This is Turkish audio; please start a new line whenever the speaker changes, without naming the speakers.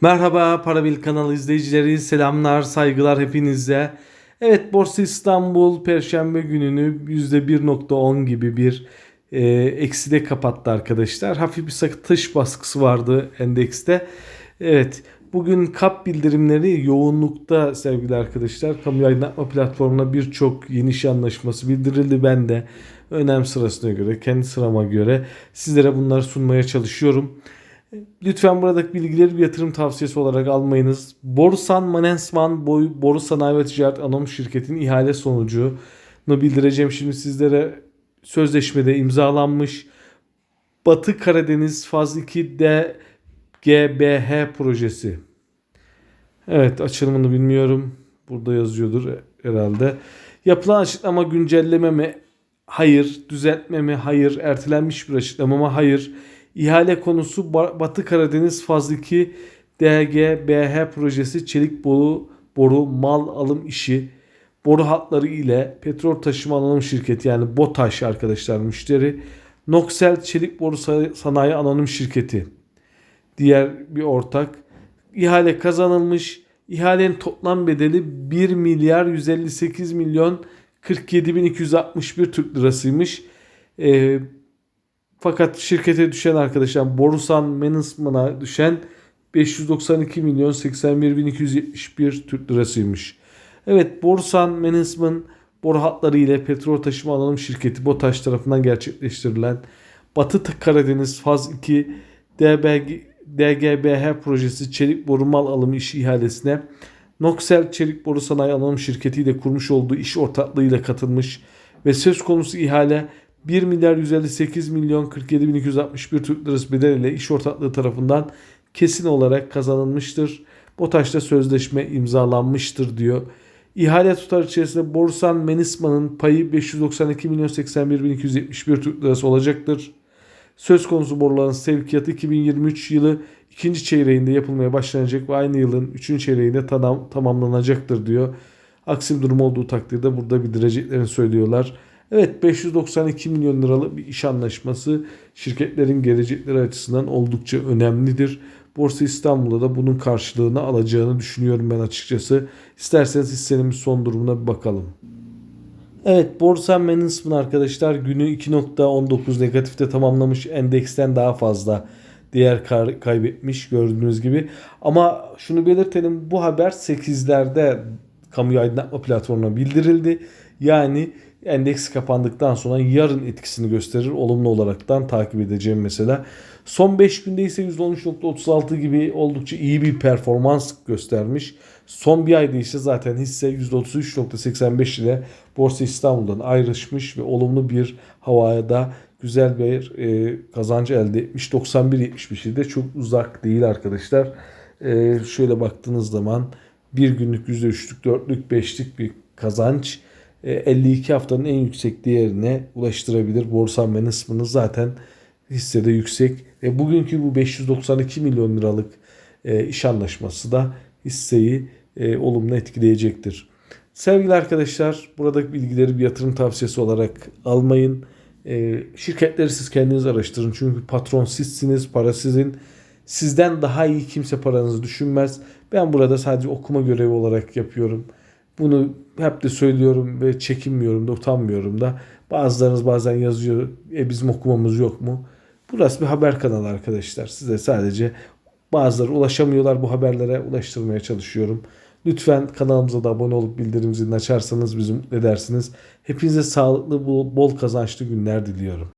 Merhaba Parabil kanalı izleyicileri, selamlar, saygılar hepinize. Evet Borsa İstanbul Perşembe gününü %1.10 gibi bir e, ekside kapattı arkadaşlar. Hafif bir satış baskısı vardı endekste. Evet bugün kap bildirimleri yoğunlukta sevgili arkadaşlar. Kamu aydınlatma platformuna birçok yeni iş anlaşması bildirildi. Ben de önem sırasına göre, kendi sırama göre sizlere bunları sunmaya çalışıyorum. Lütfen buradaki bilgileri bir yatırım tavsiyesi olarak almayınız. Borusan Manensman Boy, Boru Sanayi Ticaret Anonim Şirketi'nin ihale sonucunu bildireceğim şimdi sizlere. Sözleşmede imzalanmış Batı Karadeniz Faz 2 DGBH projesi. Evet açılımını bilmiyorum. Burada yazıyordur herhalde. Yapılan açıklama güncelleme mi? Hayır. Düzeltme mi? Hayır. Ertelenmiş bir açıklama mı? Hayır. İhale konusu Batı Karadeniz Faz 2 DGBH projesi çelik boru, boru mal alım işi boru hatları ile petrol taşıma anonim şirketi yani BOTAŞ arkadaşlar müşteri Noksel Çelik Boru Sanayi Anonim Şirketi diğer bir ortak ihale kazanılmış ihalenin toplam bedeli 1 milyar 158 milyon 47 bin 261 Türk lirasıymış. Ee, fakat şirkete düşen arkadaşlar Borusan Management'a düşen 592 milyon 81 bin 271 Türk lirasıymış. Evet Borusan Management boru hatları ile petrol taşıma anonim şirketi BOTAŞ tarafından gerçekleştirilen Batı Karadeniz Faz 2 DBG, DGBH projesi çelik boru mal alımı işi ihalesine Noksel Çelik Boru Sanayi Anonim Şirketi ile kurmuş olduğu iş ortaklığıyla katılmış ve söz konusu ihale 1 milyar 158 milyon 47 bin 261 Türk lirası bedeliyle iş ortaklığı tarafından kesin olarak kazanılmıştır. BOTAŞ'ta sözleşme imzalanmıştır diyor. İhale tutar içerisinde Borsan Menisma'nın payı 592 milyon 81 bin 271 Türk lirası olacaktır. Söz konusu boruların sevkiyatı 2023 yılı ikinci çeyreğinde yapılmaya başlanacak ve aynı yılın üçüncü çeyreğinde tamam, tamamlanacaktır diyor. Aksi bir durum olduğu takdirde burada bildireceklerini söylüyorlar. Evet 592 milyon liralık bir iş anlaşması şirketlerin gelecekleri açısından oldukça önemlidir. Borsa İstanbul'da da bunun karşılığını alacağını düşünüyorum ben açıkçası. İsterseniz hissenin son durumuna bir bakalım. Evet Borsa Management arkadaşlar günü 2.19 negatifte tamamlamış endeksten daha fazla değer kaybetmiş gördüğünüz gibi. Ama şunu belirtelim bu haber 8'lerde kamu aydınlatma platformuna bildirildi. Yani endeks kapandıktan sonra yarın etkisini gösterir. Olumlu olaraktan takip edeceğim mesela. Son 5 günde ise %13.36 gibi oldukça iyi bir performans göstermiş. Son bir ayda ise zaten hisse %33.85 ile Borsa İstanbul'dan ayrışmış ve olumlu bir havaya da güzel bir e, kazancı elde etmiş. 91.71 de çok uzak değil arkadaşlar. E, şöyle baktığınız zaman bir günlük %3'lük, 4'lük, 5'lik bir kazanç 52 e, haftanın en yüksek değerine ulaştırabilir. Borsa Management'ı zaten hissede yüksek. Ve bugünkü bu 592 milyon liralık e, iş anlaşması da hisseyi e, olumlu etkileyecektir. Sevgili arkadaşlar buradaki bilgileri bir yatırım tavsiyesi olarak almayın. Şirketleri siz kendiniz araştırın. Çünkü patron sizsiniz, para sizin. Sizden daha iyi kimse paranızı düşünmez. Ben burada sadece okuma görevi olarak yapıyorum. Bunu hep de söylüyorum ve çekinmiyorum da utanmıyorum da. Bazılarınız bazen yazıyor e bizim okumamız yok mu? Burası bir haber kanalı arkadaşlar. Size sadece bazıları ulaşamıyorlar bu haberlere ulaştırmaya çalışıyorum. Lütfen kanalımıza da abone olup bildirim zilini açarsanız bizi mutlu edersiniz. Hepinize sağlıklı, bol kazançlı günler diliyorum.